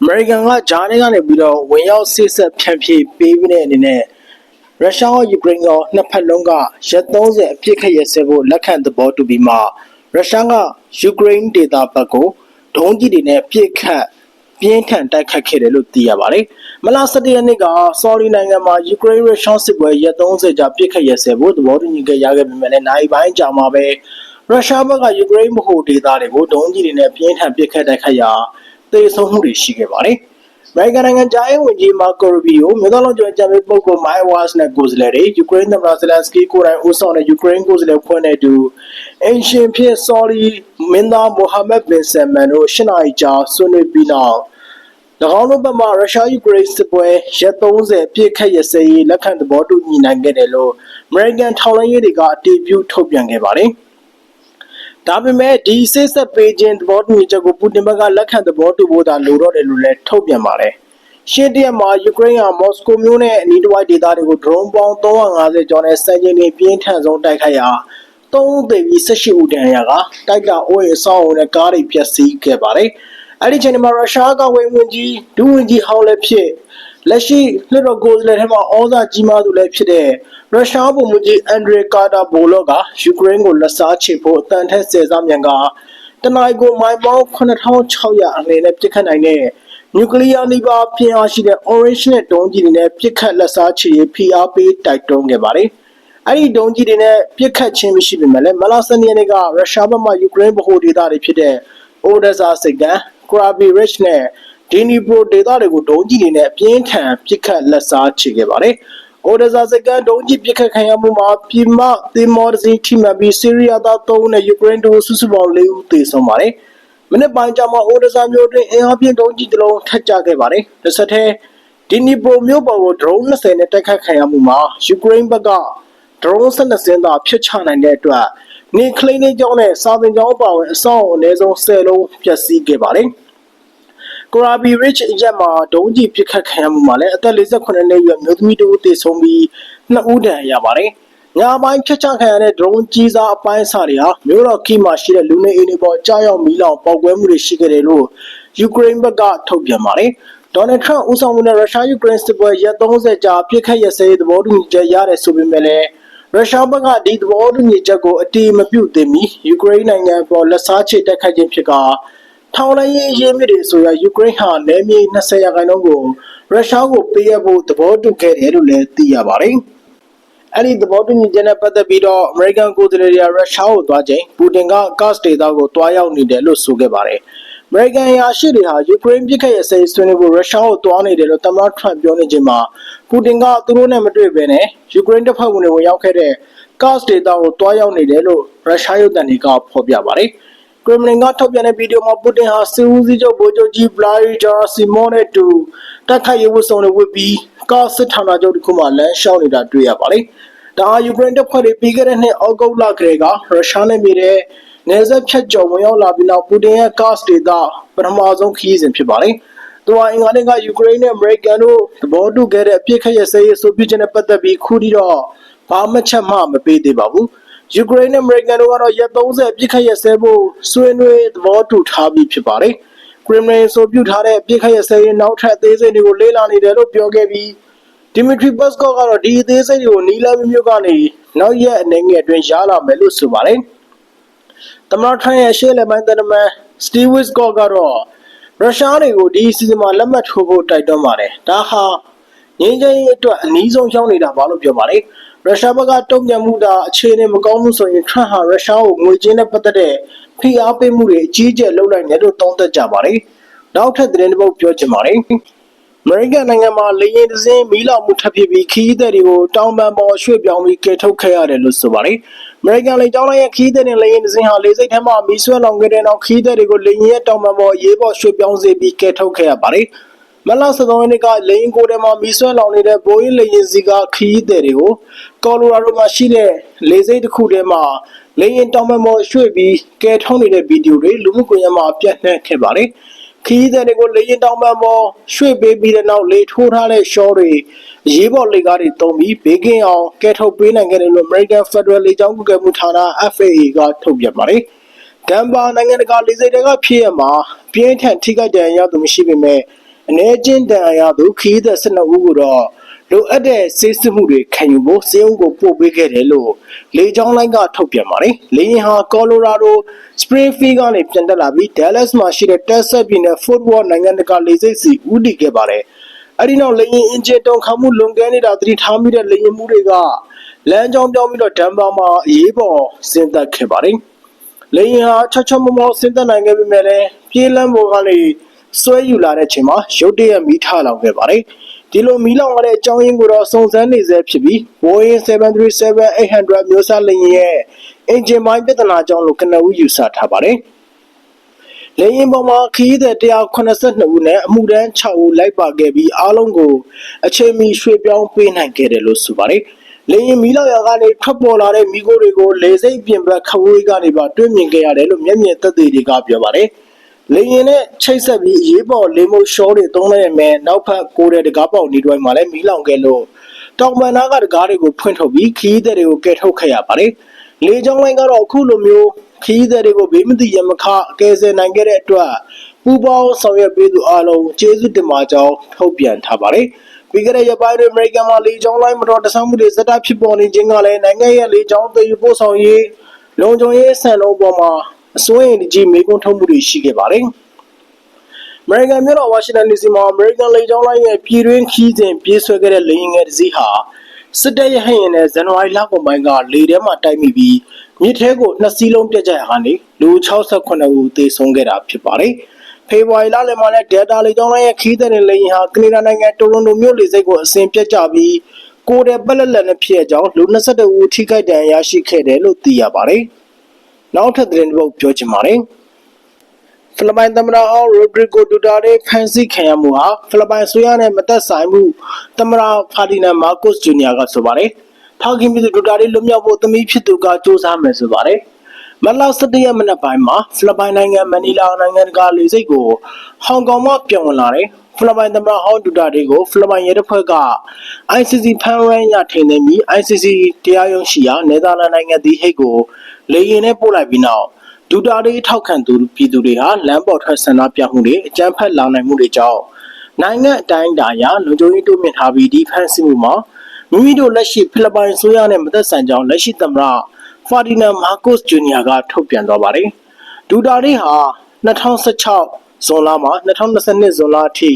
အမေရိကန်ကဂျာနေကနေပြီးတော့ဝင်ရောက်စစ်ဆက်ဖြန့်ဖြေးပေးပြီးတဲ့အနေနဲ့ရုရှားရောယူကရိန်းရောနှစ်ဖက်လုံးကရက်30အပြစ်ခတ်ရစဲဖို့လက်ခံသဘောတူပြီးမှရုရှားကယူကရိန်းဒေသဘက်ကိုဒုံးကြီးတွေနဲ့ပြစ်ခတ်ပြင်းထန်တိုက်ခတ်ခဲ့တယ်လို့သိရပါတယ်။မလ17ရက်နေ့ကဆော်ဒီနိုင်ငံမှာယူကရိန်းရုရှားစစ်ပွဲရက်30ကြာပြစ်ခတ်ရစဲဖို့သဘောတူညီခဲ့ရခဲ့ပေမဲ့လည်းနိုင်ပိုင်းကြာမှာပဲရုရှားဘက်ကယူကရိန်းဗဟိုဒေသတွေကိုဒုံးကြီးတွေနဲ့ပြင်းထန်ပစ်ခတ်တိုက်ခတ်ရာ သေဆုံးမှုတွေရှိခဲ့ပါတယ်။အမေရိကန်နိုင်ငံကြားရေးဝန်ကြီးမာကိုရီဘီယိုမြို့တော်လုံးကျော်ကြံပေးပုဂ္ဂိုလ်မိုင်ဝါစ်နဲ့ကိုယ်စားလှယ်တွေယူကရိန်းသမ္မတဇလန်စကီကိုယ်တိုင်ဦးဆောင်တဲ့ယူကရိန်းကိုယ်စားလှယ်ဖွဲ့နဲ့အတူအင်ရှင်ဖြစ်ဆော်ဒီမင်းသားမိုဟာမက်ဘင်ဆယ်မန်တို့ရှစ်နာရီကြာဆွေးနွေးပြီးနောက်၎င်းတို့ဘက်မှရုရှားယူကရိန်းစစ်ပွဲရက်30ပြည့်ခတ်ရစရေးလက်ခံသဘောတူညီနိုင်ခဲ့တယ်လို့အမေရိကန်ထောက်လှမ်းရေးတွေကအတည်ပြုထုတ်ပြန်ခဲ့ပါတယ်။ ဒါပေမဲ့ဒီစစ်ဆက်ပေးခြင်းသဘောတူညီချက်ကိုပူတင်ဘက်ကလက်ခံသဘောတူဖို့သာလိုတော့တယ်လို့လည်းထုတ်ပြန်ပါတယ်။ရှေ့တရက်မှာယူကရိန်းကမော်စကိုမြို့နဲ့အနီးတစ်ဝိုက်ဒေသတွေကိုဒရုန်းပေါင်း350ကျော်နဲ့စံချိန်တွေပြင်းထန်ဆုံးတိုက်ခိုက်ရာသုံးသိပြီး18ဦးတန်ရာကတိုက်တာအိုးရဲ့စောင်းအုံနဲ့ကားတွေပျက်စီးခဲ့ပါတယ်။အဲ့ဒီချိန်မှာရုရှားကဝေဝင်ကြီးဒူဝင်ကြီးဟောင်းလည်းဖြစ် လက်ရှိလွှတ်တော်ကိုယ်စားလှယ်ထဲမှာဩဇာကြီးမားသူလည်းဖြစ်တဲ့ရုရှားဗိုလ်မှူးကြီးအန်ဒရီကာတာဘိုလော့ကယူကရိန်းကိုလက်စားချေဖို့အတန်ထက်ဆယ်စားမြန်ကတနင်္ဂနွေမိုင်ပေါင်း9600အငယ်နဲ့ပြစ်ခတ်နိုင်တဲ့နျူကလ িয়ার နိဗ္ဗာန်ပြင်အားရှိတဲ့ Orange နဲ့ဒုံးကြီးတွေနဲ့ပြစ်ခတ်လက်စားချေဖိအားပေးတိုက်တွန်းခဲ့ပါတယ်။အဲ့ဒီဒုံးကြီးတွေနဲ့ပြစ်ခတ်ခြင်းမရှိပေမဲ့လည်းမလာစနီယန်ကရုရှားဘက်မှယူကရိန်းဗဟိုဒေသတွေဖြစ်တဲ့ Odessa စိတ်ကမ်း Krabi Ridge နဲ့ ဒီနီပရိုဒေတာတွေကိုဒုံးကြီးတွေနဲ့အပြင်းထန်ပစ်ခတ်လက်စားချေခဲ့ပါတယ်။အိုဒဇာစကန်ဒုံးကြီးပစ်ခတ်ခံရမှုမှာပြည်မသင်မော်ဒစီထိမှန်ပြီးဆီးရီးယားသား3ဦးနဲ့ယူကရိန်းတို့စုစုပေါင်း4ဦးသေဆုံးပါတယ်။မနေ့ပိုင်းကျမှအိုဒဇာမြို့တွင်အင်အားပြင်းဒုံးကြီးတစ်လုံးထပ်ကျခဲ့ပါတယ်။တစ်ဆက်တည်းဒီနီပရိုမြို့ပေါ်ကိုဒရုန်း20နဲ့တိုက်ခတ်ခံရမှုမှာယူကရိန်းဘက်ကဒရုန်း12စင်းသာဖြစ်ချနိုင်တဲ့အတွက်နေကလိန်နေကြောင်းနဲ့စာသင်ကျောင်းအပါအဝင်အဆောက်အအုံအနည်းဆုံး10လုံးပျက်စီးခဲ့ပါတယ်။ ကိုရာဘီရစ်ရက်မှာဒုံးကြီးပစ်ခတ်ခံရမှုမှာလည်းအသက်48နှစ်အရွယ်မျိုးသမီးတဦးသေဆုံးပြီးနှစ်ဦးဒဏ်ရာရပါတယ်။ညပိုင်းဖြတ်ချခံရတဲ့ဒရုန်းကြီးစားအပိုင်းအစတွေဟာမြို့တော်ကီမှာရှိတဲ့လူနေအိမ်တွေပေါ်ကြားရောက်မီးလောင်ပေါက်ကွဲမှုတွေရှိခဲ့တယ်လို့ယူကရိန်းဘက်ကထုတ်ပြန်ပါတယ်။ဒေါ်နယ်ထရန့်ဦးဆောင်မှုနဲ့ရုရှားယူကရိန်းစစ်ပွဲရက်30ကြာပြစ်ခတ်ရစဲသဘောတူညီချက်ရတယ်ဆိုပေမဲ့လည်းရုရှားဘက်ကဒီသဘောတူညီချက်ကိုအတိမပြုသင့်မီယူကရိန်းနိုင်ငံပေါ်လက်စားချေတက်ခတ်ခြင်းဖြစ်ကာ ထောင်လိုက်ရေးရင်းမြစ်တွေဆိုရယူကရိန်းဟာနယ်မြေ20ရာခိုင်နှုန်းကိုရုရှားကိုပေးရဖို့သဘောတူခဲ့တယ်လို့လည်းသိရပါတယ်။အဲ့ဒီသဘောတူညီချက်နဲ့ပတ်သက်ပြီးတော့အမေရိကန်ကိုယ်စားလှယ်တွေကရုရှားကိုသွားချိန်ပူတင်ကကတ်ဒေတာကိုတွားရောက်နေတယ်လို့ဆိုခဲ့ပါတယ်။အမေရိကန်ရာရှိတွေဟာယူကရိန်းပြည်ခတ်ရစေဆွေးနွေးဖို့ရုရှားကိုတွားနေတယ်လို့သမ္မတထရန့်ပြောနေချိန်မှာပူတင်ကသူတို့နဲ့မတွေ့ဘဲနဲ့ယူကရိန်းတပ်ဖွဲ့ဝင်တွေဝင်ရောက်ခဲ့တဲ့ကတ်ဒေတာကိုတွားရောက်နေတယ်လို့ရုရှားရုပ်သံတွေကဖော်ပြပါတယ်။ ကရမလင်ကထုတ်ပြန်တဲ့ဗီဒီယိုမှာပူတင်ဟာစီဦးစီးချုပ်ဗိုလ်ချုပ်ကြီးဗလာရီဂျာစီမောနဲ့တူတိုက်ခိုက်ရေးဝတ်စုံတွေဝတ်ပြီးကာစစ်ဌာနချုပ်တစ်ခုမှလမ်းလျှောက်နေတာတွေ့ရပါတယ်။ဒါဟာယူကရိန်းတပ်ဖွဲ့တွေပြီးခဲ့တဲ့နှစ်အောက်တိုဘာလကတည်းကရုရှားနဲ့မြေတဲ့နေဆက်ဖြတ်ကျော်ဝင်ရောက်လာပြီးနောက်ပူတင်ရဲ့ကာ့စ်ဒေတာပထမဆုံးခရီးစဉ်ဖြစ်ပါတယ်။သူဟာအင်္ဂါနေ့ကယူကရိန်းနဲ့အမေရိကန်တို့သဘောတူခဲ့တဲ့အပြစ်ခတ်ရစရေးဆိုပြခြင်းနဲ့ပတ်သက်ပြီးခုထိတော့ဘာမှချက်မှမပေးသေးပါဘူး။ ယူကရိန်းနဲ့အမေရိကန်တို့ကတော့ရက်30ပြစ်ခတ်ရက်စဲဖို့ဆွေးနွေးသဘောတူထားပြီးဖြစ်ပါတယ်။ကရမလင်ဆိုပြုထားတဲ့ပြစ်ခတ်ရက်စဲရေးနောက်ထပ်အသေးစိတ်တွေကိုလေ့လာနေတယ်လို့ပြောခဲ့ပြီးဒီမီထရီဘတ်စကော့ကတော့ဒီအသေးစိတ်တွေကိုနီလာမျိုးကနေနောက်ရက်အနေငယ်အတွင်းရလာမယ်လို့ဆိုပါတယ်။သမ္မတထရန့်ရဲ့ရှေ့လက်ပိုင်းတနမန်စတီဝစ်ကော့ကတော့ရုရှားတွေကိုဒီစီဇန်မှာလက်မှတ်ထိုးဖို့တိုက်တွန်းပါတယ်။ဒါဟာငင်းချင်းအတွက်အနည်းဆုံးရောက်နေတာပါလို့ပြောပါတယ်။ ရုရှားဘက်ကတုံ့ပြန်မှုတာအခြေအနေမကောင်းမှုဆိုရင်ထရန့်ဟာရုရှားကိုငွေကြေးနဲ့ပတ်သက်တဲ့ဖိအားပေးမှုတွေအကြီးအကျယ်လုပ်လိုက်တယ်လို့သုံးသပ်ကြပါတယ်။နောက်ထပ်သတင်းတစ်ပုဒ်ပြောချင်ပါတယ်။အမေရိကန်နိုင်ငံမှာလေယာဉ်တစ်စင်းမီးလောင်မှုထပ်ဖြစ်ပြီးခီးသည်တွေကိုတောင်ပန်ပေါ်ရွှေ့ပြောင်းပြီးကယ်ထုတ်ခဲ့ရတယ်လို့ဆိုပါတယ်။အမေရိကန်လေကြောင်းလိုင်းရဲ့ခီးသည်တွေလေယာဉ်တစ်စင်းဟာလေဆိပ်ထဲမှာမီးဆွဲလောင်ခဲ့တဲ့နောက်ခီးသည်တွေကိုလေယာဉ်ရဲ့တောင်ပန်ပေါ်ရေးပေါ်ရွှေ့ပြောင်းစေပြီးကယ်ထုတ်ခဲ့ရပါတယ်။မလ13ရက်နေ့ကလေရင်ကိုထဲမှာမီးဆွဲလောင်နေတဲ့ဘိုးရင်လေရင်စီကခီးတဲ့တွေကို ကော်လိုရာဒိုမှာရှိတဲ့လေဆိပ်တစ်ခုထဲမှာလေရင်တောင်ပံပေါ်ရွှေ့ပြီးကဲထုံးနေတဲ့ဗီဒီယိုတွေလူမှုကွန်ရက်မှာပြန့်နှံ့ခဲ့ပါတယ်ခီးတဲ့တွေကိုလေရင်တောင်ပံပေါ်ရွှေ့ပေးပြီးတဲ့နောက်လေထိုးထားတဲ့ရှော့တွေရေးပေါ်လေကားတွေတုံးပြီးဘေးကင်းအောင်ကဲထုတ်ပေးနိုင်ခဲ့တယ်လို့ American Federal လေကြောင်းကွပ်ကဲမှုဌာန FAA ကထုတ်ပြန်ပါတယ်။ကဒန်ဘာနိုင်ငံတကာလေဆိပ်တွေကဖြစ်ရမှာပြင်းထန်ထိခိုက်ဒဏ်ရာရသူမရှိပေမဲ့အနေချင်းဒဏ်ရာရသူခီးသက်12ဦးကိုတော့ လိုအပ်တဲ့ဆေးစစ်မှုတွေခံယူဖို့စေအုပ်ကိုပို့ပေးခဲ့တယ်လို့လေကြောင်းလိုင်းကထုတ်ပြန်ပါတယ်။လေယာဉ်ဟာကော်လိုရာဒိုစပရင်းဖီးကနေပြန်တက်လာပြီး Dallas မှာရှိတဲ့ Texas ပြည်နယ် Fort Worth နိုင်ငံတကာလေဆိပ်စီဦးတည်ခဲ့ပါတယ်။အဲဒီနောက်လေယာဉ်အင်ဂျင်တုံခါမှုလွန်ကဲနေတာသတိထားမိတဲ့လေယာဉ်မှုတွေကလမ်းကြောင်းပြောင်းပြီးတော့ဒန်ဘာမှာအရေးပေါ်ဆင်းသက်ခဲ့ပါတယ်။လေယာဉ်ဟာချောချောမောမောဆင်းသက်နိုင်ခဲ့ပေမဲ့လည်းပြေးလမ်းပေါ်ကနေဆွဲယူလာတဲ့အချိန်မှာရုတ်တရက်မီးထလောင်ခဲ့ပါတယ်။ ဒီလိုမီးလောင်ရတဲ့အကြောင်းရင်းကိုတော့စုံစမ်းနေဆဲဖြစ်ပြီး Boeing 737-800မျိုးစားလေယာဉ်ရဲ့အင်ဂျင်ပိုင်းပြဿနာကြောင့်လို့ကနဦးယူဆထားပါတယ်။လေယာဉ်ပေါ်မှာခရီးသည်182ဦးနဲ့အမှုတန်း6ဦးလိုက်ပါခဲ့ပြီးအားလုံးကိုအချိန်မီရွှေ့ပြောင်းပေးနိုင်ခဲ့တယ်လို့ဆိုပါတယ်။လေယာဉ်မီးလောင်ရာကနေထွက်ပေါ်လာတဲ့မီးခိုးတွေကိုလေစိတ်ပြင်ပခဝေးကနေပါတွေ့မြင်ခဲ့ရတယ်လို့မျက်မြင်သက်သေတွေကပြောပါတယ်။ လေရင်နဲ့ချိတ်ဆက်ပြီးအရေးပေါ်လေမုတ်ရှောတွေသုံးလိုက်ရမယ်နောက်ဖက်ကိုတဲ့တကားပေါက်နေတွိုင်းမှာလည်းမီးလောင်ခဲ့လို့တောင်ပန်နာကတကားတွေကိုဖွင့်ထုတ်ပြီးခီးသည်တွေကိုကယ်ထုတ်ခဲ့ရပါတယ်။လေကြောင်းလိုင်းကတော့အခုလိုမျိုးခီးသည်တွေကိုဘေးမသိရမခကယ်ဆယ်နိုင်ခဲ့တဲ့အတွက်ပူပေါင်းဆောင်ရွက်ပေးသူအားလုံးကျေးဇူးတင်ပါကြောင်းထုတ်ပြန်ထားပါတယ်။ပြီးခဲ့တဲ့ရက်ပိုင်းတွင်အမေရိကန်မှာလေကြောင်းလိုင်းမတော်တဆမှုတွေစက်တဖြစ်ပေါ်နေခြင်းကလည်းနိုင်ငံရဲ့လေကြောင်းသယ်ယူပို့ဆောင်ရေးလုံခြုံရေးဆန်လုံးပေါ်မှာ အစိုးရကြီးမေးခွန်းထုတ်မှုတွေရှိခဲ့ပါတယ်။အမေရိကန်မြို့တော်ဝါရှင်တန် DC မှာအမေရိကန်လေကြောင်းလိုင်းရဲ့ပြည်တွင်းခီးစဉ်ပြေးဆွဲခဲ့တဲ့လေယာဉ်ငယ်တစ်စီးဟာစစ်တပ်ရဲ့ဟန်ရင်နဲ့ဇန်နဝါရီလကုန်ပိုင်းကလေထဲမှာတိုက်မိပြီးမြစ်ထဲကိုနှစ်စီးလုံးပြတ်ကျရာကနေလူ68ဦးသေဆုံးခဲ့တာဖြစ်ပါတယ်။ဖေဖော်ဝါရီလလယ်မှာလည်း Delta လေကြောင်းလိုင်းရဲ့ခီးသည်တင်လေယာဉ်ဟာကနေဒါနိုင်ငံတိုရွန်တိုမြို့လေဆိပ်ကိုအစဉ်ပြတ်ကျပြီးကိုယ်တည်းပက်လက်လက်နဲ့ဖြစ်အကြောင်းလူ22ဦးထိခိုက်ဒဏ်ရာရရှိခဲ့တယ်လို့သိရပါတယ်။ နောက်ထပ်သတင်းတစ်ပုဒ်ပြောချင်ပါတယ်။ဖိလစ်ပိုင်သမ္မတဟောင်းရိုဒရီဂိုဒူတာတေဖမ်းဆီးခံရမှုဟာဖိလစ်ပိုင်ဆိုရနဲ့မသက်ဆိုင်မှုသမ္မတဖာဒီနန်မာကိုစ်ဂျူနီယာကဆိုပါတယ်။ထောက်ခင်ပြည်သူဒူတာတေလွတ်မြောက်ဖို့သမီးဖြစ်သူကစူးစမ်းမယ်ဆိုပါတယ်။မတ်လ17ရက်မနက်ပိုင်းမှာဖိလစ်ပိုင်နိုင်ငံမနီလာနိုင်ငံတကာလေဆိပ်ကိုဟောင်ကောင်မှပြန်ဝင်လာတဲ့ဖိလစ်ပိုင်သမ္မတဟောင်းဒူတာတေကိုဖိလစ်ပိုင်ရဲတပ်ဖွဲ့က ICC ဖမ်းဝရမ်းရထိန်သိမ်းပြီး ICC တရားရုံးရှိရာနယ်သာလန်နိုင်ငံဒီဟိတ်ကို လေယာဉ်နဲ့ပို့လိုက်ပြီးနောက်ဒူတာတေထောက်ခံသူပြည်သူတွေဟာလမ်းပေါ်ထွက်ဆန္ဒပြမှုတွေအကြမ်းဖက်လာနိုင်မှုတွေကြောင့်နိုင်ငံအတိုင်းအတာအရလုံခြုံရေးတိုးမြင့်ထားပြီးဒီဖမ်းဆီးမှုမှာမိမိတို့လက်ရှိဖိလစ်ပိုင်ဆိုရနဲ့မသက်ဆိုင်ကြောင်းလက်ရှိသမ္မတဖာဒီနန်မာကိုစ်ဂျူနီယာကထုတ်ပြန်သွားပါတယ်။ဒူတာတေဟာ2016ဇွန်လမှ2022ဇွန်လအထိ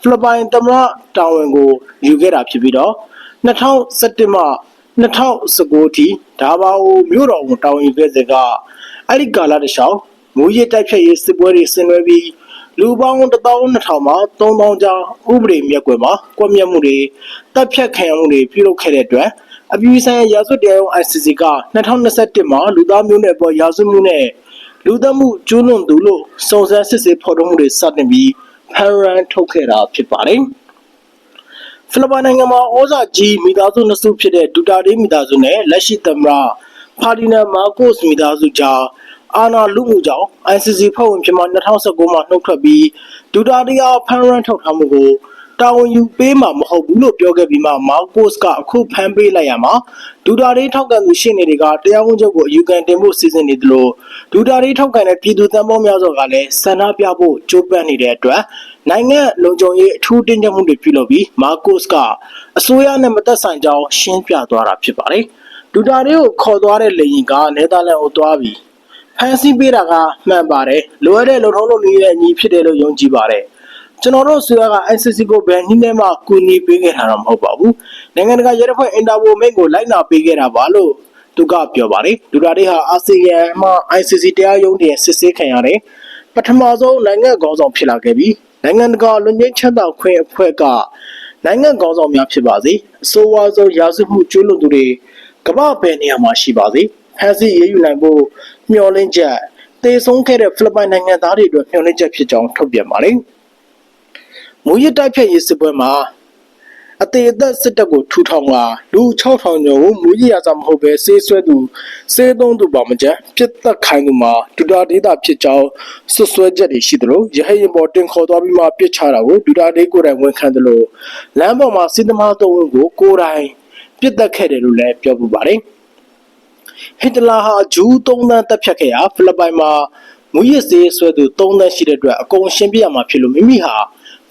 ဖိလစ်ပိုင်သမ္မတတာဝန်ကိုယူခဲ့တာဖြစ်ပြီးတော့2017မှ 2019ထိဒါဘာအိုမြို့တော်ကိုတာဝန်ယူခဲ့တဲ့ကအဲ့ဒီကာလတစ်လျှောက်မူရစ်တိုက်ဖြတ်ရေးစစ်ပွဲတွေဆင်နွှဲပြီးလူပေါင်း12000မှ3000ကျော်ဥပဒေမြက်ွယ်မှာကွက်မြက်မှုတွေတပ်ဖြတ်ခံရမှုတွေပြုလုပ်ခဲ့တဲ့အတွက်အပြည်ဆိုင်ရာရာဇဝတ်တရားရုံး ICC က2021မှာလူသားမျိုးနွယ်ပေါ်ရာဇဝတ်မှုနဲ့လူသတ်မှုကျူးလွန်သူလို့စုံစမ်းစစ်ဆေးဖော်ထုတ်မှုတွေစတင်ပြီးဖန်ရန်ထုတ်ခဲ့တာဖြစ်ပါတယ်။ ဖိလစ်ပိုင်နိုင်ငံမှာဩဇာကြီးမိသားစုနှစ်စုဖြစ်တဲ့ဒူတာတေးမိသားစုနဲ့လက်ရှိသမ္မတဖာဒီနန်မာကိုစ်မိသားစုကြားအာနာလူမှုကြောင့် ICC ဖွဲ့ဝင်ဖြစ်မှ2019မှာနှုတ်ထွက်ပြီးဒူတာတေးအားဖန်ရန်ထုတ်ထားမှုကို တာဝန်ယူပေးမှာမဟုတ်ဘူးလို့ပြောခဲ့ပြီးမှမာကိုစ်ကအခုဖမ်းပေးလိုက်ရမှာဒူတာတေးထောက်ကန်သူရှင်းနေတွေကတရားဝန်ချုပ်ကိုအယူခံတင်ဖို့စီစဉ်နေတယ်လို့ဒူတာတေးထောက်ကန်တဲ့ပြည်သူတန်ပေါင်းများစွာကလည်းဆန္ဒပြဖို့ကြိုးပမ်းနေတဲ့အတွက်နိုင်ငံလုံခြုံရေးအထူးတင်းကျပ်မှုတွေပြုလုပ်ပြီးမာကိုစ်ကအစိုးရနဲ့မသက်ဆိုင်ကြောင်းရှင်းပြသွားတာဖြစ်ပါတယ်ဒူတာတေးကိုခေါ်သွားတဲ့လေယာဉ်ကနယ်သာလန်ကိုသွားပြီးဖမ်းဆီးပေးတာကမှန်ပါတယ်လိုအပ်တဲ့လုံထုံးလုံနည်းရဲ့အညီဖြစ်တယ်လို့ယုံကြည်ပါတယ် ကျွန်တော်တို့ဆိုရက ICC ကိုဘယ်နည်းနဲ့မှကူညီပေးခဲ့တာတော့မဟုတ်ပါဘူးနိုင်ငံတကာရဲတပ်ဖွဲ့အင်တာပိုမိတ်ကိုလိုက်နာပေးခဲ့တာပါလို့သူကပြောပါတယ်ဒူတာတေးဟာအာဆီယံမှ ICC တရားရုံးတင်စစ်ဆေးခံရတယ်ပထမဆုံးနိုင်ငံခေါင်းဆောင်ဖြစ်လာခဲ့ပြီးနိုင်ငံတကာလွန်ကျင်းချမ်းသာခွင့်အဖွဲ့ကနိုင်ငံခေါင်းဆောင်များဖြစ်ပါစေအဆိုးဝါးဆုံးရာဇဝတ်မှုကျူးလွန်သူတွေကမ္ဘာဘယ်နေရာမှာရှိပါစေဖမ်းဆီးရေးယူနိုင်ဖို့မျှော်လင့်ချက်တေဆုံးခဲ့တဲ့ဖိလစ်ပိုင်နိုင်ငံသားတွေအတွက်မျှော်လင့်ချက်ဖြစ်ကြောင်းထုတ်ပြန်ပါတယ်။ မူရစ်တိုက်ဖြတ်ရေးစစ်ပွဲမှာအသေးအသက်စစ်တပ်ကိုထူထောင်လာလူ6000ကျော်ကိုမူရစ်ရစာမဟုတ်ပဲဆေးဆွဲသူဆေးသုံးသူပါမကြမ်းပြစ်သက်ခိုင်းသူမှာဒူတာဒေတာဖြစ်ကြောင်းဆွဆွဲချက်တွေရှိသလိုရဟရင်ပေါ်တင်ခေါ်သွားပြီးမှပြစ်ချတာကိုဒူတာဒေကိုယ်တိုင်ဝန်ခံတယ်လို့လမ်းပေါ်မှာစစ်သမားသုံးဦးကိုကိုယ်တိုင်ပြစ်သက်ခဲ့တယ်လို့လည်းပြောပူပါတယ်။ဟစ်တလာဟာဂျူး၃သန်းတပ်ဖြတ်ခဲ့ရာဖိလစ်ပိုင်မှာမူရစ်စေးဆွဲသူ၃သန်းရှိတဲ့အတွက်အကုန်ရှင်းပြရမှာဖြစ်လို့မိမိဟာ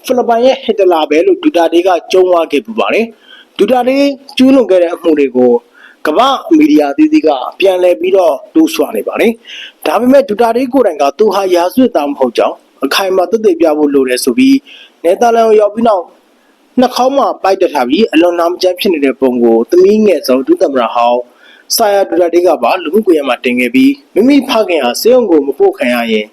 ဖိလစ်ပိုင်ရဲ့ဟစ်တလာပဲလို့ဒူတာတေးကကြုံဝါခဲ့ပူပါတယ်ဒူတာတေးကျူးလွန်ခဲ့တဲ့အမှုတွေကိုကမ္ဘာမီဒီယာသီးသီးကပြန်လည်ပြီးတော့တူးဆွနေပါတယ်ဒါပေမဲ့ဒူတာတေးကိုယ်တိုင်ကသူဟာရာဇဝတ်သားမဟုတ်ကြောင်းအခိုင်အမာသက်သေပြဖို့လိုတယ်ဆိုပြီးနယ်သာလန်ကိုရောက်ပြီးနောက်နှာခေါင်းမှာပိုက်တက်ထားပြီးအလွန်နာမကျန်းဖြစ်နေတဲ့ပုံကိုသမီးငယ်ဆုံးဒုသမရဟောင်းဆာယာဒူတာတေးကပါလူမှုကွန်ရက်မှာတင်ခဲ့ပြီးမိမိဖခင်ဟာစေုံကိုမပို့ခံရရင်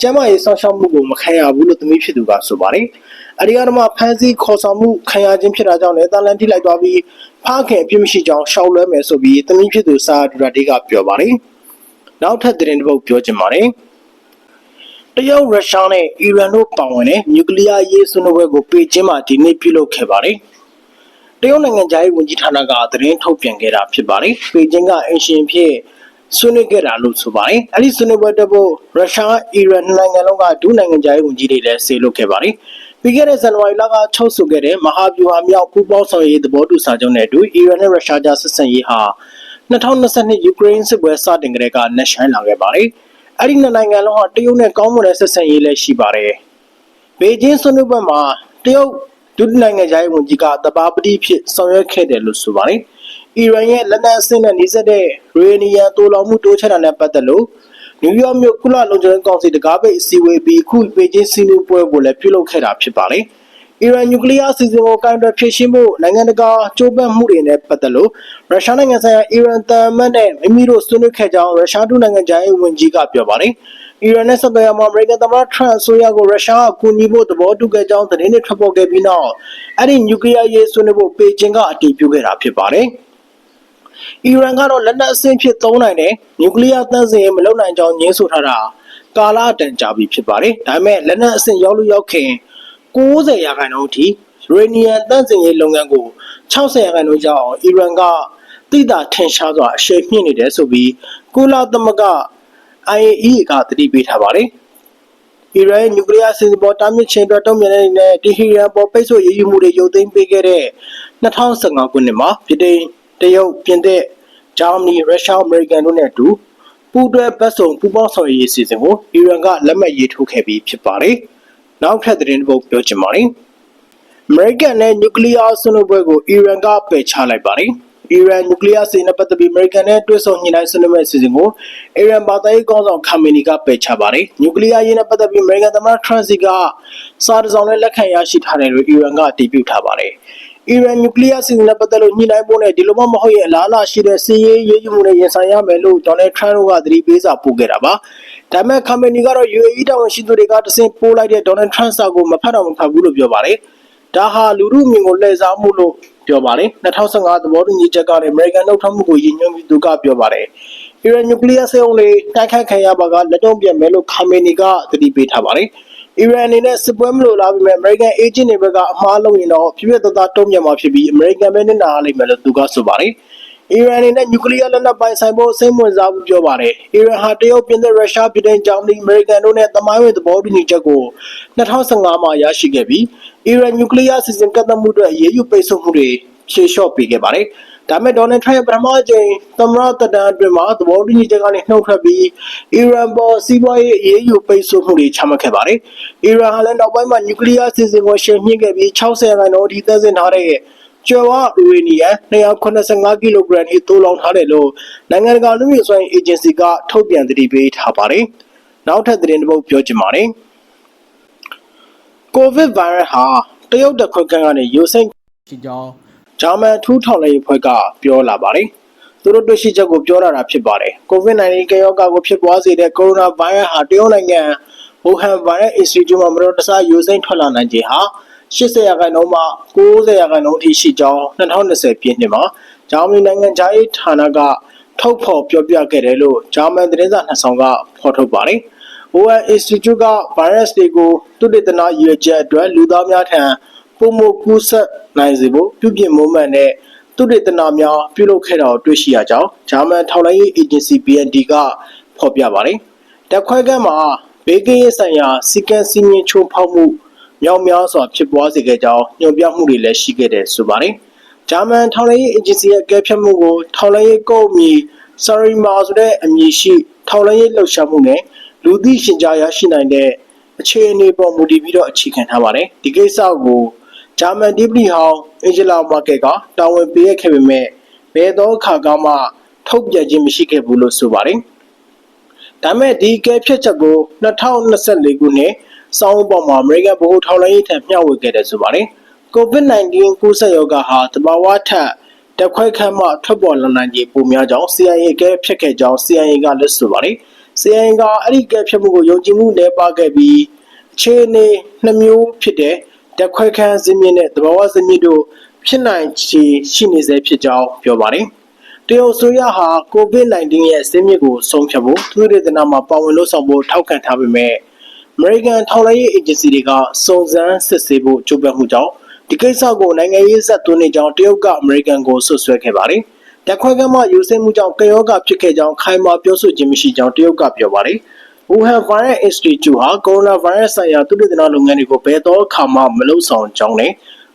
ကျမ်းမာရေးဆောင်ရှောက်မှုကိုမခံရဘူးလို့သမီးဖြစ်သူကဆိုပါတယ်။အဒီကတော့မှဖန်စီခေါ်ဆောင်မှုခံရခြင်းဖြစ်တာကြောင့်လည်းတာလန်ထိလိုက်သွားပြီးဖခင်အပြစ်မရှိကြောင်းရှောက်လွှဲမယ်ဆိုပြီးသမီးဖြစ်သူဆာယာဒူတာတေးကပြောပါတယ်။နောက်ထပ်သတင်းတစ်ပုဒ်ပြောချင်ပါတယ်။တရုတ်ရုရှားနဲ့အီရန်တို့ပါဝင်တဲ့နျူကလ িয়ার ရေးဆွေးနွေးပွဲကိုပေကျင်းမှာဒီနေ့ပြုလုပ်ခဲ့ပါတယ်။တရုတ်နိုင်ငံသားရေးဝန်ကြီးဌာနကသတင်းထုတ်ပြန်ခဲ့တာဖြစ်ပါတယ်။ပေကျင်းကအင်ရှင်ဖြစ် ဆွေးနွေးခဲ့တာလို့ဆိုပါတယ်။အဲဒီဆွေးနွေးပွဲတက်ဖို့ရုရှားအီရန်နှစ်နိုင်ငံလုံးကဒုနိုင်ငံသားရေးဝန်ကြီးတွေလည်းဆေလွတ်ခဲ့ပါတယ်။ပြီးခဲ့တဲ့ဇန်နဝါရီလကချုပ်ဆိုခဲ့တဲ့မဟာဗျူဟာမြောက်ပူးပေါင်းဆောင်ရွက်ရေးသဘောတူစာချုပ်နဲ့အတူအီရန်နဲ့ရုရှားကြားဆက်ဆံရေးဟာ2022ယူကရိန်းစစ်ပွဲစတင်ကတည်းကနှက်ဆိုင်လာခဲ့ပါတယ်။အဲ့ဒီနှစ်နိုင်ငံလုံးဟာတရုတ်နဲ့ကောင်းမွန်တဲ့ဆက်ဆံရေးလည်းရှိပါတယ်။ဘေကျင်းဆွေးနွေးပွဲမှာတရုတ်ဒုနိုင်ငံခြားရေးဝန်ကြီးကတဘာပတိဖြစ်ဆောင်ရွက်ခဲ့တယ်လို့ဆိုပါတယ်။ အီရန်ရဲ့လက်နက်အဆင့်နဲ့နှိစက်တဲ့ရေနီယံတိုးလောင်မှုတိုးချဲ့တာနဲ့ပတ်သက်လို့နယူးယောက်မြို့ကုလလုံခြုံရေးကောင်စီတကားပိတ်အစည်းအဝေးပြီးခုဘေကျင်းဆွေးနွေးပွဲကိုလည်းပြုလုပ်ခဲ့တာဖြစ်ပါတယ်။အီရန်နျူကလ িয়ার အစီအစဉ်ကိုကိုင်တွယ်ဖြည့်ရှင်းဖို့နိုင်ငံတကာကြိုးပမ်းမှုတွေနဲ့ပတ်သက်လို့ရုရှားနိုင်ငံဆိုင်ရာအီရန်တန်မတ်နဲ့မိမိတို့ဆွေးနွေးခဲ့ကြောင်းရုရှားဒုနိုင်ငံခြားရေးဝန်ကြီးကပြောပါတယ်။အီရန်နဲ့ဆက်သွယ်ရမှာအမေရိကန်သမ္မတထရန့်အစိုးရကိုရုရှားကကူညီဖို့သဘောတူခဲ့ကြောင်းသတင်းတွေထွက်ပေါ်ခဲ့ပြီးနောက်အဲ့ဒီနျူကလ িয়ার ရေးဆွေးနွေးဖို့ပေကျင်းကအတည်ပြုခဲ့တာဖြစ်ပါတယ်။ အီရန်ကတော့လက်နက်အဆင့်ဖြစ်သုံးနိုင်တဲ့နျူကလ িয়ার သန့်စင်ရေးမလုပ်နိုင်ကြောင်းညင်းဆိုထားတာကာလအတန်ကြာပြီဖြစ်ပါတယ်။ဒါပေမဲ့လက်နက်အဆင့်ရောက်လို့ရောက်ခင်90ရာခိုင်နှုန်းအထိရေနီယံတန့်စင်ရေးလုပ်ငန်းကို60ရာခိုင်နှုန်းကျော်အောင်အီရန်ကတိတာထင်ရှားစွာအရှိန်မြင့်နေတယ်ဆိုပြီးကုလသမဂ္ဂ IAEA ကသတိပေးထားပါတယ်။အီရန်နျူကလ িয়ার စစ်ဘောတားမြစ်ခြင်းအတွက်တုံ့ပြန်တဲ့အနေနဲ့တီဟီရန်ပေါ်ပိတ်ဆို့ရေးယူမှုတွေရုပ်သိမ်းပေးခဲ့တဲ့2015ခုနှစ်မှာပြည်ထောင် တရုတ်ပြင်သစ်ဂျာမနီရုရှားအမေရိကန်တို့နဲ့အတူပူးတွဲဘက်စုံပူးပေါင်းဆောင်ရွက်ရေးစီစဉ်ကိုအီရန်ကလက်မှတ်ရေးထိုးခဲ့ပြီးဖြစ်ပါတယ်။နောက်ထပ်သတင်းတစ်ပုဒ်ပြောချင်ပါတယ်။ အမေရိကန်နဲ့နျူကလ িয়ার ဆွေးနွေးပွဲကိုအီရန်ကပယ်ချလိုက်ပါတယ်။အီရန်နျူကလ িয়ার စီနဲ့ပတ်သက်ပြီးအမေရိကန်နဲ့တွဲဆုံညှိနှိုင်းဆွေးနွေးမဲ့အစီအစဉ်ကိုအီရန်ဘာသာရေးကောင်းဆောင်ခါမီနီကပယ်ချပါတယ်။နျူကလ িয়ার ရေးနဲ့ပတ်သက်ပြီးအမေရိကန်သမ္မတထရန့်စီကစာတစောင်နဲ့လက်ခံရရှိထားတယ်လို့အီရန်ကအတည်ပြုထားပါတယ်။ အီရန်နျူကလ িয়ার စီစဉ်နဲ့ပတ်သက်လို့ညှိနှိုင်းဖို့နဲ့ဒီလိုမှမဟုတ်ရင်အလားအလာရှိတဲ့စစ်ရေးရေးယူမှုနဲ့ရင်ဆိုင်ရမယ်လို့ဒေါ်နယ်ထရန့်တို့ကသတိပေးစာပို့ခဲ့တာပါ။ဒါပေမဲ့ကမ်ပဏီကတော့ UAE တောင်ရှိသူတွေကတဆင့်ပို့လိုက်တဲ့ဒေါ်နယ်ထရန့်စာကိုမဖတ်တော့မဖတ်ဘူးလို့ပြောပါတယ်။ဒါဟာလူမှုမြင်ကိုလှည့်စားမှုလို့ပြောပါတယ်။2015သဘောတူညီချက်ကနေ American နှုတ်ထွက်မှုကိုရည်ညွှန်းပြီးသူကပြောပါတယ်။ Iran nuclear စည်းုံးတွေတိုက်ခိုက်ခံရပါကလက်တုံးပြတ်မယ်လို့ခါမေနီကသတိပေးထားပါတယ်။ အီရန်အနေနဲ့စစ်ပွဲမလိုလားပေမဲ့အမေရိကန်အေဂျင့်တွေဘက်ကအမှားလုပ်ရင်တော့ပြည့်ပြည့်သားသားတုံ့ပြန်မှာဖြစ်ပြီးအမေရိကန်ပဲနဲ့နားလိမ့်မယ်လို့သူကဆိုပါတယ်အီရန်အနေနဲ့နျူကလ িয়ার လက်နက်ပိုင်ဆိုင်ဖို့စိတ်ဝင်စားမှုပြောပါတယ်။အီရန်ဟာတရုတ်ပြင်သစ်ရုရှားပြည်ထောင်ဂျာမနီအမေရိကန်တို့နဲ့သမိုင်းဝင်သဘောတူညီချက်ကို2015မှာရရှိခဲ့ပြီးအီရန်နျူကလ িয়ার စီစဉ်ကတ်သမှုအတွက်အရေးယူပိတ်ဆို့မှုတွေရှေ့လျှော့ပေးခဲ့ပါတယ်။ ဒါမဲ့ဒေါ်နယ်ထရန့်ရဲ့ပထမအကြိမ်သမ္မတတက်တန်းအတွင်းမှာသဘောတူညီချက်ကနေနှုတ်ထွက်ပြီးအီရန်ပေါ်စီးပွားရေးအရေးယူပိတ်ဆို့မှုတွေချမှတ်ခဲ့ပါတယ်။အီရန်ဟာလည်းနောက်ပိုင်းမှာနျူကလ িয়ার စီစဉ်ကိုရှေ့မြင့်ခဲ့ပြီး60ရာခိုင်နှုန်းအထိသန့်စင်ထားတဲ့ကျော်ဝယူရေနီယံ285ကီလိုဂရမ်အထိတိုးလောင်ထားတယ်လို့နိုင်ငံတကာလူမျိုးစွမ်းအေဂျင်စီကထုတ်ပြန်သတိပေးထားပါတယ်။နောက်ထပ်သတင်းတစ်ပုဒ်ပြောချင်ပါတယ်။ကိုဗစ်ဗိုင်းရပ်ဟာတရုတ်တခွက်ကန်ကနေယူစိမ့်ရှိကြောင်း ဂျာမန်ထူးထောင်ရေးအဖွဲ့ကပြောလာပါတယ်။သူတို့တွေ့ရှိချက်ကိုပြောလာတာဖြစ်ပါတယ်။ COVID-19 ကရောဂါကိုဖြစ်ပွားစေတဲ့ကိုရိုနာဗိုင်းရပ်ဟာတရုတ်နိုင်ငံဝူဟန်ဗိုင်းရပ်အင်စတီကျူမှာမတော်တဆယူစိမ့်ထွက်လာနိုင်ခြင်းဟာ80ရာခိုင်နှုန်းမှ90ရာခိုင်နှုန်းအထိရှိကြောင်း2020ပြည့်နှစ်မှာဂျာမနီနိုင်ငံခြားရေးဌာနကထုတ်ဖော်ပြောပြခဲ့တယ်လို့ဂျာမန်သတင်းစာနှစ်ဆောင်ကဖော်ထုတ်ပါတယ်။ Wuhan Institute က virus တွေကိုသုတေသနရည်ရွယ်ချက်အတွက်လူသားများထံ ပုံမကူးဆက်နိုင်စေဖို့ပြုပြင်မွမ်းမံတဲ့သုတေသနများပြုလုပ်ခဲ့တာကိုတွေ့ရှိရကြောင်းဂျာမန်ထောက်လှမ်းရေးအေဂျင်စီ BND ကဖော်ပြပါတယ်။တက်ခွဲကမ်းမှာဘေးကင်းရေးဆိုင်ရာစီကံစီမင်းချိုးဖောက်မှုမြောက်များစွာဖြစ်ပွားစေခဲ့ကြောင်းညွှန်ပြမှုတွေလည်းရှိခဲ့တယ်ဆိုပါတယ်။ဂျာမန်ထောက်လှမ်းရေးအေဂျင်စီရဲ့ကဲဖြတ်မှုကိုထောက်လှမ်းရေးကုမ္ပဏီဆာရီမာဆိုတဲ့အမည်ရှိထောက်လှမ်းရေးလှုပ်ရှားမှုနဲ့လူသိရှင်ကြားရရှိနိုင်တဲ့အခြေအနေပေါ်မူတည်ပြီးတော့အခြေခံထားပါတယ်ဒီကိစ္စကို ဂျာမန်ဒီပလီဟောင်းအင်ဂျလာမာကက်ကတာဝန်ပေးရခဲ့ပေမဲ့ဘယ်တော့အခါကမှထုတ်ပြန်ခြင်းမရှိခဲ့ဘူးလို့ဆိုပါတယ်ဒါမဲ့ဒီကဲဖြတ်ချက်ကို2024ခုနှစ်စောင်းပေါ်မှာအမေရိကန်ဗဟိုထောက်လှမ်းရေးထံမျှဝေခဲ့တယ်ဆိုပါတယ် COVID-19 ကူးစက်ရောဂါဟာတဘာဝထက်တက်ခွဲခန့်မှထွက်ပေါ်လာနိုင်ခြေပိုများကြောင်း CIA ကဖြစ်ခဲ့ကြောင်း CIA ကလက်ဆိုပါတယ်။ CIA ကအဲ့ဒီကဖြစ်မှုကိုယုံကြည်မှုနဲ့ပါခဲ့ပြီးအခြေအနေနှမျိုးဖြစ်တဲ့ တက်ခွဲခန့်ဇင်းမြင့်နဲ့တဘာဝဇင်းမြင့်တို့ဖြစ်နိုင်ခြေရှိနေစေဖြစ်ကြောင်းပြောပါတယ်။တရုတ်ဆိုရဟာ COVID-19 ရဲ့ဇင်းမြင့်ကိုဆုံးဖြတ်ဖို့သူတွေတနာမှာပါဝင်လို့ဆောင်ဖို့ထောက်ခံထားပေမဲ့ American ထောက်လှမ်းရေး agency တွေကစုံစမ်းစစ်ဆေးဖို့ကြိုးပမ်းမှုကြောင့်ဒီကိစ္စကိုနိုင်ငံရေးဆက်သွင်းနေကြောင်းတရုတ်ကအမေရိကန်ကိုဆွဆွဲခဲ့ပါတယ်။တက်ခွဲကမှယူဆမှုကြောင့်ကရောဂါဖြစ်ခဲ့ကြောင်းခိုင်မာပြောဆိုခြင်းမရှိကြောင်းတရုတ်ကပြောပါတယ်။ Wuhan Virus Institute ဟာကိုရိုနာဗိုင်းရပ်စ်ဆိုင်ရာသုတေသနလုပ်ငန်းတွေကိုဘယ်တော့အခါမှမလုပ်ဆောင်ကြောင်းနဲ့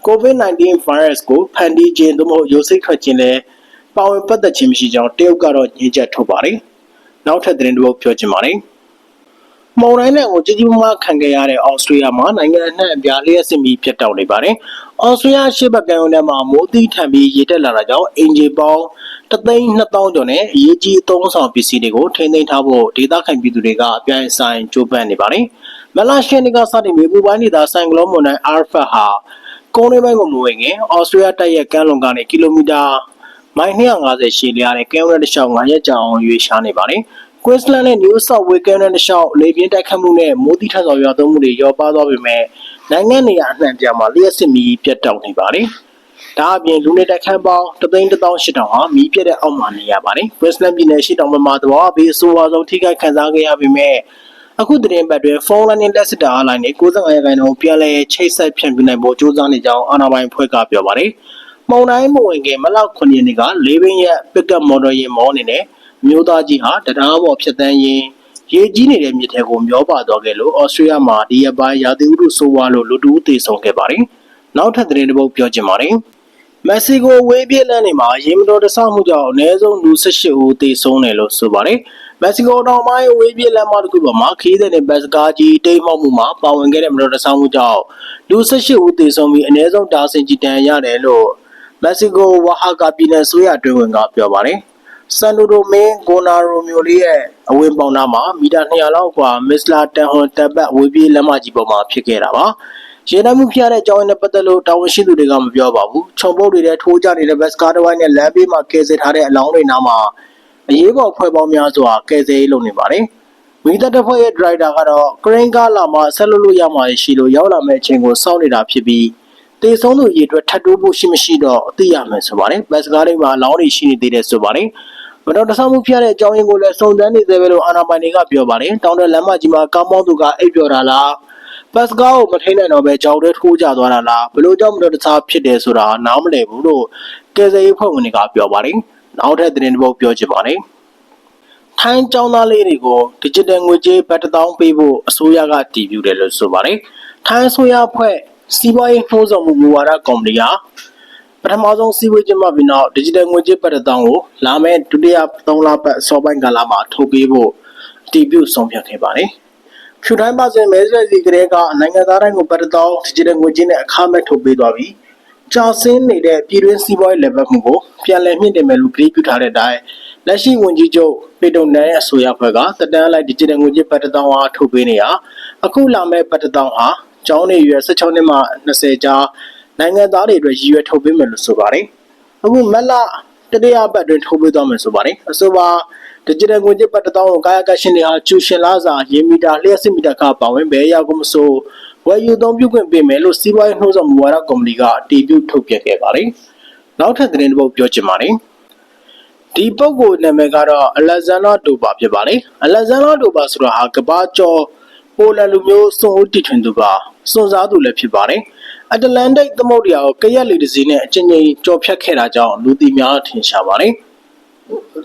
COVID-19 virus ကိုဖန်တီးခြင်းသို့မဟုတ်ရိုးစိတ်ထွက်ခြင်းလည်းပါဝင်ပတ်သက်ခြင်းမရှိကြောင်းတရုတ်ကတော့ညှိချက်ထုတ်ပါတယ်။နောက်ထပ်သတင်းတစ်ပုဒ်ပြောချင်ပါတယ်။မုန်တိုင်းနဲ့ကိုကြီးကြီးမားမားခံခဲ့ရတဲ့အော်စတြေးလျမှာနိုင်ငံအနှံ့အပြားလျှက်စစ်မီပြတ်တောက်နေပါတယ်။အော်စတြေးလျရှေ့ဘက်ကမ်းရိုးထဲမှာမိုးသီးထန်ပြီးရေတက်လာတာကြောင့်အင်ဂျီပေါင်း 3,200ကျော်နဲ့အရေးကြီးအသုံးဆောင်ပစ္စည်းတွေကိုထိန်းသိမ်းထားဖို့ဒေသခံပြည်သူတွေကအပြိုင်ဆိုင်ကြိုးပမ်းနေပါတယ်။မလရှင်းကစတင်ပြီးပူပိုင်းဒေသဆိုင်ကလုန်းမုန်တိုင်းအာဖတ်ဟာကုန်းလေးပိုင်းကိုမဝင်ခင်အော်စတြေးလျတပ်ရဲ့ကမ်းလွန်ကနေကီလိုမီတာမိုင်250ရှည်လျားတဲ့ကမ်းရိုးတစ်လျှောက်9ရက်ကြာအောင်ရွေးရှားနေပါတယ်။ Queensland နဲ့ New South Wales ကမ်းရိုးတစ်လျှောက်လေပြင်းတိုက်ခတ်မှုနဲ့မိုးတိထက်ဆောင်ရွာသွန်းမှုတွေရောပါသွားပေမဲ့နိုင်ငံနေရာအနှံ့ပြားမှာလျှက်စစ်မီပြတ်တောက်နေပါတယ်။ ဒါအပြင်လူနေတိုက်ခန်းပေါင်း3,18000ဟာမီးပြတ်တဲ့အောက်မှာနေရပါတယ်။ Queensland ပြည်နယ်ရှိတောင်ပိုင်းမှာသဘောအပြီးအဆိုအဆုံးထိခိုက်ခံစားခဲ့ရပေမဲ့အခုသတင်းပတ်တွင်ဖုန်းလိုင်းနဲ့လက်စစ်တာအလိုက်နဲ့95ရာခိုင်နှုန်းပြန်လည်ချိတ်ဆက်ဖြန့်ပြနိုင်ဖို့ကြိုးစားနေကြောင်းအာဏာပိုင်ဖွဲ့ကပြောပါတယ်။မုံတိုင်းမဝင်ခင်မလောက်9ရက်နေ့ကလေးဘင်းရက်ပစ်ကပ်မော်တော်ယာဉ်မောင်းနေနဲ့မျိုးသားကြီးဟာတရားပေါ်ဖြတ်တန်းရင်းရေကြီးနေတဲ့မြစ်ထဲကိုမျောပါသွားခဲ့လို့ဩစတြေးလျမှာဒီရက်ပိုင်းရာသီဥတုဆိုးဝါးလို့လူတူသေဆုံးခဲ့ပါတယ်။နောက်ထပ်သတင်းတစ်ပုဒ်ပြောချင်ပါတယ်။ မက္ကဆီကိုဝေးပြေးလမ်းတွေမှာရေမတော်တဆမှုကြောင့်အနည်းဆုံးလူ18ဦးသေဆုံးတယ်လို့ဆိုပါတယ်။မက္ကဆီကိုတောင်ပိုင်းဝေးပြေးလမ်းမတစ်ခုပေါ်မှာခီးတဲ့နဲ့ဘတ်စကားကြီးတိမ်မောက်မှုမှာပါဝင်ခဲ့တဲ့မတော်တဆမှုကြောင့်လူ18ဦးသေဆုံးပြီးအနည်းဆုံးဒါဆင်ကြီးတန်ရတယ်လို့မက္ကဆီကိုဝါဟာကာပြည်နယ်ဆိုရအတွင်းဝင်ကပြောပါတယ်။ဆန်ဒိုဒိုမင်းဂိုနာရိုမျိုးလေးရဲ့အဝင်းပေါင်နာမှာမီတာ200လောက်ကွာမစ္စလာတန်ဟွန်တပ်ပတ်ဝေးပြေးလမ်းမကြီးပေါ်မှာဖြစ်ခဲ့တာပါ။ ရေနံမှုဖျားတဲ့အကြောင်းရင်းနဲ့ပတ်သက်လို့တာဝန်ရှိသူတွေကမပြောပါဘူး။ခြုံပုတ်တွေနဲ့ထိုးကြနေတဲ့ဘတ်စကားတစ်ဝိုင်းနဲ့လမ်းဘေးမှာကယ်ဆယ်ထားတဲ့အလောင်းတွေနားမှာအရေးပေါ်ဖွဲ့ပေါင်းများစွာကယ်ဆယ်ရေးလုပ်နေပါတယ်။မိသက်တပ်ဖွဲ့ရဲ့ဒရိုက်တာကတော့ကရင်ကားလာမှဆက်လုပ်လို့ရမှာရှိလို့ရောက်လာမယ့်အချိန်ကိုစောင့်နေတာဖြစ်ပြီးတေဆုံးသူရေအတွက်ထပ်တိုးဖို့ရှိမရှိတော့သိရမယ်ဆိုပါတယ်။ဘတ်စကားတွေမှာအလောင်းတွေရှိနေသေးတယ်ဆိုပါတယ်။မတော်တဆမှုဖြစ်တဲ့အကြောင်းရင်းကိုလည်းစုံစမ်းနေသေးပဲလို့အာဏာပိုင်တွေကပြောပါတယ်။တောင်တလမ်းမကြီးမှာကားမောင်းသူကအိပ်ပျော်တာလား ပတ်စကားကိုမထိန်နိုင်တော့ပဲကြောက်တဲ့ထိုးကြသွားတာလားဘလို့ကြောင့်မတော်တဆဖြစ်တယ်ဆိုတာနားမလည်ဘူးလို့ကယ်ဆယ်ရေးဖွဲ့ဝင်တွေကပြောပါတယ်။နောက်ထပ်သတင်းတစ်ပုဒ်ပြောချင်ပါတယ်။ထိုင်းကျောင်းသားလေးတွေကို digital ငွေကြေးဘတ်တစ်သောင်းပေးဖို့အစိုးရကတည်ပြုတယ်လို့ဆိုပါတယ်။ထိုင်းအစိုးရဖွဲ့စီးပွားရေးနှိုးဆော်မှုမူဝါဒကော်မတီဟာပထမဆုံးစီးပွေးကျင်းပပြီးနောက် digital ငွေကြေးပတ်တစ်သောင်းကိုလာမယ့်ဒုတိယ3လပတ်စောပိုင်းကာလမှာထုတ်ပေးဖို့အတည်ပြုဆုံးဖြတ်ခဲ့ပါတယ်။ ဖြူတိုင်းပါစင်မဲဆွဲစီကလေးကနိုင်ငံသားတိုင်းကိုပတ်တစ်သောင်း digital ငွေကြေးနဲ့အခမဲ့ထုတ်ပေးသွားပြီးကြာဆင်းနေတဲ့ပြည်တွင်းစီးပွားရေးလက်ပတ်မှုကိုပြန်လည်မြင့်တင်မယ်လို့ကြေညာထားတဲ့အတိုင်းလက်ရှိဝန်ကြီးချုပ်ပေတုံနန်ရဲ့အဆိုအရဖွဲ့ကတက်တန်းလိုက် digital ငွေကြေးပတ်တစ်သောင်းအားထုတ်ပေးနေရအခုလာမယ့်ပတ်တစ်သောင်းဟာကျောင်းနေရွယ်16နှစ်မှ20ကြားနိုင်ငံသားတွေအတွက်ရည်ရွယ်ထုတ်ပေးမယ်လို့ဆိုပါတယ်။အခုမက်လတတိယပတ်အတွင်းထုတ်ပေးသွားမယ်ဆိုပါတယ်။အဆိုပါ digital ငွေကြေးပတ်တစ်သောင်းကိုကာယကရှင်တွေဟာကျူရှင်လာစာရေမီတာလျှက်စစ်မီတာကပါဝင်ဘယ်ရောက်ကိုမဆိုဝယ်ယူသုံးပြုခွင့်ပေးမယ်လို့စီးပွားရေးနှိုးဆော်မူဝါဒကော်မတီကအတည်ပြုထုတ်ပြန်ခဲ့ပါတယ်။နောက်ထပ်သတင်းတစ်ပုဒ်ပြောချင်ပါတယ်။ဒီပုဂ္ဂိုလ်နာမည်ကတော့အလက်ဇန်ဒါဒိုဘာဖြစ်ပါလေ။အလက်ဇန်ဒါဒိုဘာဆိုတာဟာကဘာကျော်ပိုလန်လူမျိုးစွန်ဦးတီထွင်သူပါစွန်စားသူလည်းဖြစ်ပါတယ်။အတလန်တိတ်သမုဒ္ဒရာကိုကရက်လေတစည်းနဲ့အချင်းချင်းကြော်ဖြတ်ခဲ့တာကြောင့်လူသိများထင်ရှားပါတယ်။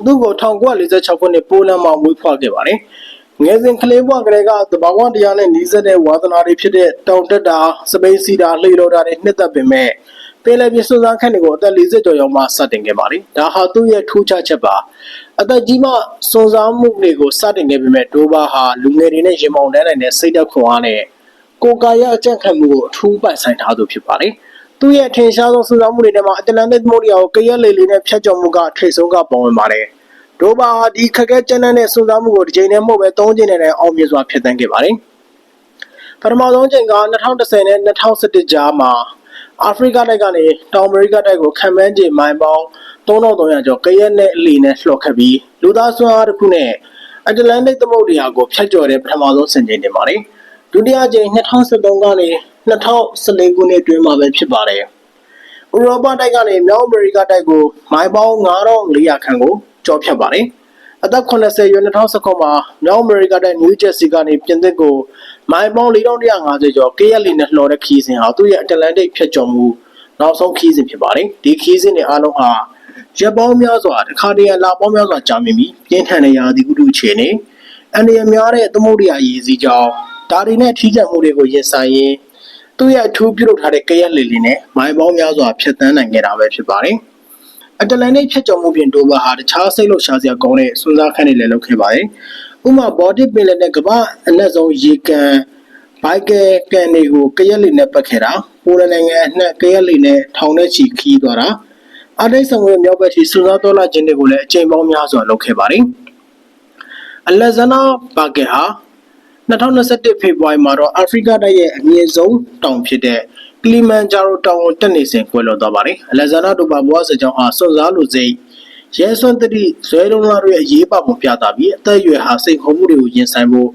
သူ့ကို1946ခုနှစ်ပိုလန်မှာမွေးဖွားခဲ့ပါတယ်။ငယ်စဉ်ကလေးဘဝကလေးကသဘာဝတရားနဲ့နှီးစပ်တဲ့ဝါသနာတွေဖြစ်တဲ့တောင်တက်တာစပိန်စီတာလှေတော်တာတွေနှစ်သက်ပေမဲ့ပင်လယ်ပြင်စွန်းစားခန့်တွေကိုအသက်40ကျော်ရောက်မှစတင်ခဲ့ပါလေ။ဒါဟာသူ့ရဲ့ထူးခြားချက်ပါ။အသက်ကြီးမှစွန်စားမှုတွေကိုစတင်ခဲ့ပေမဲ့ဒိုဘာဟာလူငယ်တွေနဲ့ရင်မောင်တန်းနိုင်တဲ့စိတ်သက်ခွန်အားနဲ့ကိုယ်ကာယအကြံ့ခံမှုကိုအထူးပိုင်ဆိုင်ထားသူဖြစ်ပါတယ်။ သူရဲ့အထင်ရှားဆုံးစွန်စားမှုတွေထဲမှာအတ္တလန်တစ်သမုဒ္ဒရာကိုကရက်လေလေနဲ့ဖျက်ချော်မှုကထိတ်ဆုံးကပါဝင်ပါတယ်။ဒိုဘာဟာဒီခက်ခဲကြမ်းတမ်းတဲ့စွန်စားမှုကိုတစ်ချိန်တည်းမဟုတ်ပဲ၃ချိန်နဲ့လည်းအောင်မြင်စွာဖျက်ဆီးခဲ့ပါတယ်။ပထမဆုံးချိန်က2010နဲ့2017ကြားမှာအာဖရိကတိုက်ကနေတောင်အမေရိကတိုက်ကိုခံမှန်းခြေမိုင်ပေါင်း3300ကျော်ကရက်နဲ့အလီနဲ့လှော်ခတ်ပြီးလူသားစွမ်းအားတစ်ခုနဲ့အတ္တလန်တစ်သမုဒ္ဒရာကိုဖျက်ကျော်တဲ့ပထမဆုံးစင်ချိန်တင်ပါတယ်။ ဒုတိယချိန်2013ကနေ2014ခုနှစ်အတွင်းမှာပဲဖြစ်ပါတယ်။ဥရောပတိုက်ကနေမြောက်အမေရိကတိုက်ကိုမိုင်ပေါင်း9400ခန့်ကိုကျော်ဖြတ်ပါတယ်။အသက်80ရွယ်2019မှာမြောက်အမေရိကတိုက်နယူးဂျာစီကနေပြင်သစ်ကိုမိုင်ပေါင်း4150ကျော်ကရက်လီနဲ့လှော်တဲ့ခီးစဉ်ဟာသူ့ရဲ့အတ္တလန်တစ်ဖြတ်ကျော်မှုနောက်ဆုံးခီးစဉ်ဖြစ်ပါတယ်။ဒီခီးစဉ်တွေအားလုံးဟာရက်ပေါင်းများစွာတစ်ခါတည်းလာပေါင်းများစွာကြာမြင့်ပြီးပြင်းထန်တဲ့ရာသီဥတုအခြေအနေအန္တရာယ်များတဲ့သမုဒ္ဒရာရည်စည်းကြောင်း ဒါတွေနဲ့ထိကျမှုတွေကိုရင်ဆိုင်ရင်းသူ့ရဲ့အထူးပြုလုပ်ထားတဲ့ကရက်လီလီနဲ့မိုင်ပေါင်းများစွာဖြတ်သန်းနိုင်ခဲ့တာပဲဖြစ်ပါတယ်။အတ္တလန်တိတ်ဖြတ်ကျော်မှုပြင်ဒိုဘာဟာတခြားစိတ်လှုပ်ရှားစရာကောင်းတဲ့စွန်းစားခန်းတွေလည်းလုပ်ခဲ့ပါတယ်။ဥပမာဘော်ဒစ်ပင်လည်းနဲ့ကမ္ဘာအနက်ဆုံးရေကန်ဘိုက်ကယ်ကန်တွေကိုကရက်လီနဲ့ပတ်ခဲ့တာပိုလန်နိုင်ငံအနှံ့ကရက်လီနဲ့ထောင်ထဲချီခီးသွားတာအတိတ်ဆောင်ရဲ့မြောက်ဘက်ထိစွန်းစားတော်လာခြင်းတွေကိုလည်းအချိန်ပေါင်းများစွာလုပ်ခဲ့ပါတယ်။အလက်ဇန္နာဘာကယ်ဟာ 2021ဖေဖော်ဝါရီမှာတော့အာဖရိကတိုက်ရဲ့အမြင့်ဆုံးတောင်ဖြစ်တဲ့ကလီမန်ဂျာရိုတောင်ကိုတက်နေစဉ်ကွယ်လွန်သွားပါတယ်။အလက်ဇန္နာဒိုဘာဘွားစကြောင်းအားစွန့်စားလိုစိတ်ရဲစွမ်းတတိဇွဲလုံးသားတို့ရဲ့အရေးပါပုံပြသပြီးအသက်အရွယ်ဟာစိတ်ခုံမှုတွေကိုရင်ဆိုင်ဖို့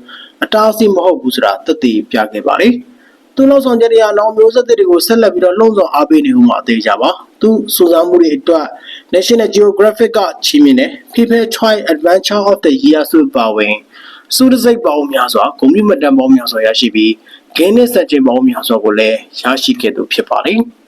အတားအဆီးမဟုတ်ဘူးဆိုတာသက်သေပြခဲ့ပါတယ်။သူ့လောက်ဆောင်ချက်တွေကနောင်မျိုးဆက်တွေကိုဆက်လက်ပြီးတော့လှုံ့ဆော်အားပေးနေဦးမှာအသေးကြပါ။သူစူးစမ်းမှုတွေအတွက် National Geographic ကချီးမြှင့်တယ် People Choice Adventure of the Year ဆိုပါဝင် စူးတစိတ်ပေါင်းများစွာဂုဏ်ပြုမတန်ပေါင်းများစွာရရှိပြီးဂိမ်းနစ်ဆက်ချင်းပေါင်းများစွာကိုလည်းရရှိခဲ့သူဖြစ်ပါတယ်။